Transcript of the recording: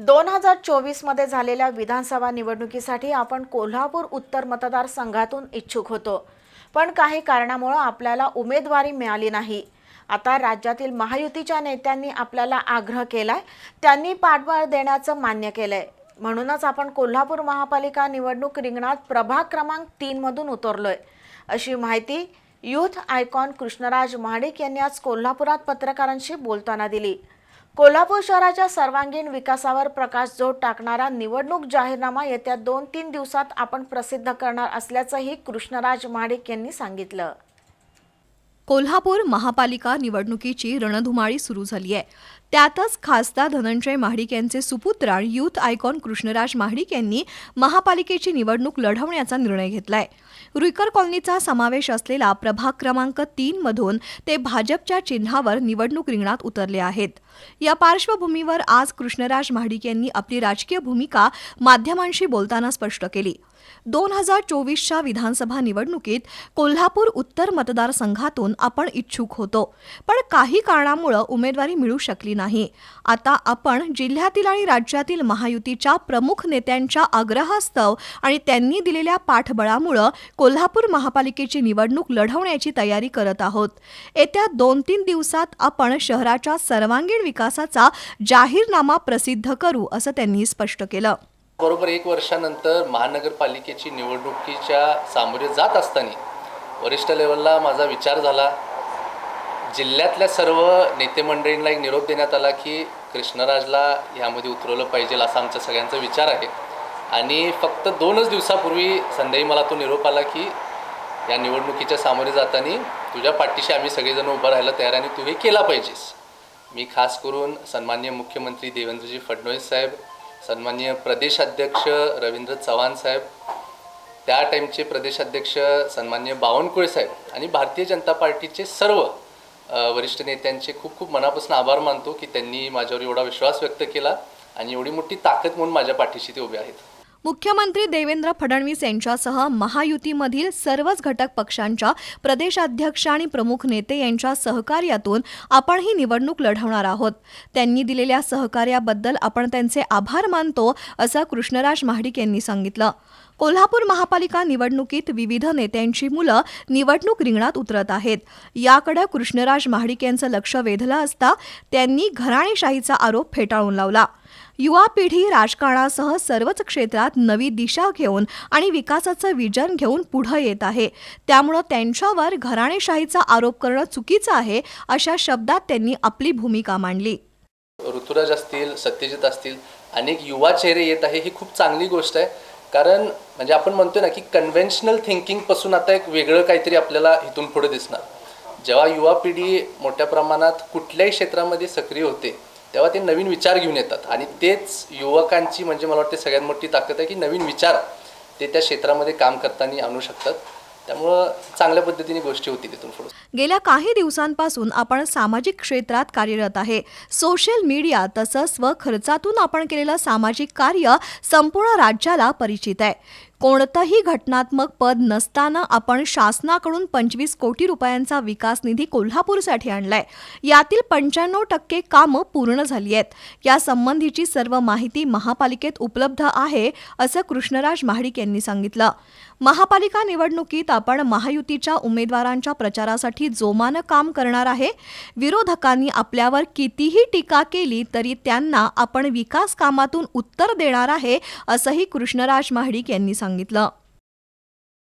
दोन हजार चोवीसमध्ये झालेल्या विधानसभा निवडणुकीसाठी आपण कोल्हापूर उत्तर मतदारसंघातून इच्छुक होतो. पण काही कारणामुळं आपल्याला उमेदवारी मिळाली नाही. आता राज्यातील महायुतीच्या नेत्यांनी आपल्याला आग्रह केलाय त्यांनी पाठबळ देण्याचं मान्य केलंय. म्हणूनच आपण कोल्हापूर महापालिका निवडणूक रिंगणात प्रभाग क्रमांक तीनमधून उतरलोय. अशी माहिती युथ आयकॉन कृष्णराज महाडिक यांनी आज कोल्हापुरात पत्रकारांशी बोलताना दिली. कोल्हापूर शहराच्या सर्वांगीण विकासावर प्रकाशझोत टाकणारा निवडणूक जाहीरनामा येत्या दोन तीन दिवसात आपण प्रसिद्ध करणार असल्याचंही कृष्णराज महाडिक यांनी सांगितलं. कोल्हापूर महापालिका निवडणुकीची रणधुमाळी सुरू झाली आहे. त्यातच खासदार धनंजय महाडिक यांचे सुपुत्र आणि युथ आयकॉन कृष्णराज महाडिक यांनी महापालिकेची निवडणूक लढवण्याचा निर्णय घेतलाय. रुईकर कॉलनीचा समावेश असलेला प्रभाग क्रमांक तीन मधून ते भाजपच्या चिन्हावर निवडणूक रिंगणात उतरले आहेत. या पार्श्वभूमीवर आज कृष्णराज महाडिक यांनी आपली राजकीय भूमिका माध्यमांशी बोलताना स्पष्ट केली. दोन हजार चोवीसच्या विधानसभा निवडणुकीत कोल्हापूर उत्तर मतदारसंघातून आपण इच्छुक होतो. पण काही कारणामुळं उमेदवारी मिळू शकली नाही. आता आपण जिल्ह्यातील आणि राज्यातील महायुतीच्या प्रमुख नेत्यांच्या आग्रहास्तव आणि त्यांनी दिलेल्या पाठबळामुळं कोल्हापूर महापालिकेची निवडणूक लढवण्याची तयारी करत आहोत. येत्या दोन तीन दिवसात आपण शहराच्या सर्वांगीण विकासाचा जाहीरनामा प्रसिद्ध करू असं त्यांनी स्पष्ट केलं. बरोबर एक वर्षानंतर महानगरपालिकेची निवडणुकीच्या सामोरे जात असताना वरिष्ठ लेवलला माझा विचार झाला. जिल्ह्यातल्या सर्व नेतेमंडळींना एक निरोप देण्यात आला की कृष्णराजला ह्यामध्ये उतरवलं पाहिजे असा आमचा सगळ्यांचा विचार आहे. आणि फक्त दोनच दिवसापूर्वी संध्याही मला तो निरोप आला की या निवडणुकीच्या सामोरे जाताना तुझ्या पाठीशी आम्ही सगळेजण उभं राहायला तयार आणि तू हे केला पाहिजेस. मी खास करून सन्मान्य मुख्यमंत्री देवेंद्रजी फडणवीस साहेब सन्मान्य प्रदेशाध्यक्ष रवींद्र चव्हाण साहेब त्या टाईमचे प्रदेशाध्यक्ष सन्मान्य बावनकुळे साहेब आणि भारतीय जनता पार्टीचे सर्व वरिष्ठ नेत्यांचे खूप खूप मनापासून आभार मानतो की त्यांनी माझ्यावर एवढा विश्वास व्यक्त केला आणि एवढी मोठी ताकद म्हणून माझ्या पाठीशी ते उभे आहेत. मुख्यमंत्री देवेंद्र फडणवीस यांच्यासह महायुतीमधील सर्वच घटक पक्षांच्या प्रदेशाध्यक्ष आणि प्रमुख नेते यांच्या सहकार्यातून आपण ही निवडणूक लढवणार आहोत. त्यांनी दिलेल्या सहकार्याबद्दल आपण त्यांचे आभार मानतो असं कृष्णराज महाडिक यांनी सांगितलं. कोल्हापूर महापालिका निवडणुकीत विविध नेत्यांची मुलं निवडणूक रिंगणात उतरत आहेत. याकडे कृष्णराज महाडिक यांचं लक्ष वेधलं असता त्यांनी घराणेशाहीचा आरोप फेटाळून लावला. युवा पिढी राजकारणासह सर्वच क्षेत्रात नवी दिशा घेऊन आणि विकासाचं विजन घेऊन पुढं येत आहे. त्यामुळं त्यांच्यावर घराणेशाहीचा आरोप करणं चुकीचं आहे अशा शब्दात त्यांनी आपली भूमिका मांडली. ऋतुराज असतील सत्यजित असतील अनेक युवा चेहरे येत आहे ही खूप चांगली गोष्ट आहे. कारण म्हणजे आपण म्हणतो ना की कन्व्हेन्शनल थिंकिंगपासून आता एक वेगळं काहीतरी आपल्याला इथून पुढे दिसणार. जेव्हा युवा पिढी मोठ्या प्रमाणात कुठल्याही क्षेत्रामध्ये सक्रिय होते तेव्हा ते नवीन विचार घेऊन येतात. आणि तेच युवकांची म्हणजे मला वाटते सगळ्यात मोठी ताकद आहे की नवीन विचार ते त्या क्षेत्रामध्ये काम करताना आणू शकतात. त्यामुळं चांगल्या पद्धतीने गोष्टी होतील तिथून पुढे. गेल्या काही दिवसांपासून आपण सामाजिक क्षेत्रात कार्यरत आहे. सोशल मीडिया तसंच स्वखर्चातून आपण केलेलं सामाजिक कार्य संपूर्ण राज्याला परिचित आहे. कोणतंही घटनात्मक पद नसताना आपण शासनाकडून पंचवीस कोटी रुपयांचा विकास निधी कोल्हापूरसाठी आणलाय. यातील पंच्याण्णव टक्के कामं पूर्ण झाली आहेत. यासंबंधीची सर्व माहिती महापालिकेत उपलब्ध आहे असं कृष्णराज महाडिक यांनी सांगितलं. महापालिका निवडणुकीत आपण महायुतीच्या उमेदवारांच्या प्रचारासाठी जोमानं काम करणार आहे. विरोधकांनी आपल्यावर कितीही टीका केली तरी त्यांना आपण विकास कामातून उत्तर देणार आहे असंही कृष्णराज महाडिक यांनी सांगितलं.